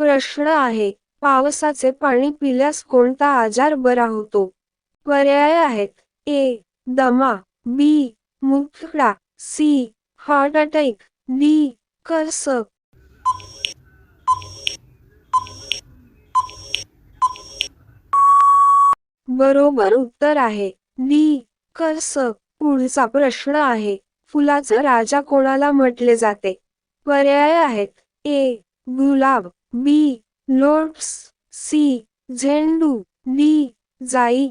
प्रश्न आहे. पावसाचे पाणी पिल्यास कोणता आजार बरा होतो? पर्याय आहेत. ए. दमा. बी. मुखडा. सी. Heart attack. डी. कर्स बरोबर उत्तर आहे. डी. कर्स पुढचा प्रश्न आहे. फुलाचा राजा कोणाला म्हटले जाते? पर्याय आहेत. ए. गुलाब. बी लोट्स सी झेंडू डी जाई.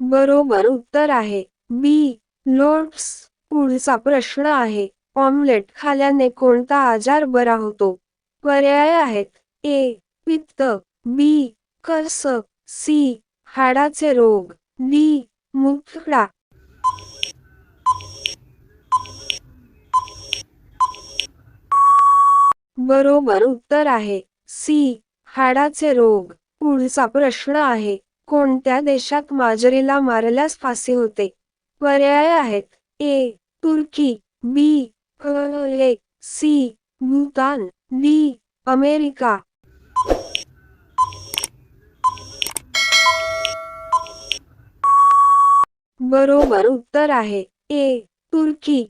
बरोबर उत्तर आहे. बी लोट्स पुढचा प्रश्न आहे. ऑमलेट खाल्याने कोणता आजार बरा होतो? पर्याय आहेत. ए पित्त. बी कर्स सी हाडाचे रोग. डी मुतखडा. बरोबर उत्तर आहे. सी हाडाचे रोग. पुढचा प्रश्न आहे कोणत्या देशात माजरीला मारल्यास फाशी होते? पर्याय आहेत. A Turkey. B A. C Bhutan. D America. बरोबर उत्तर आहे. ए तुर्की.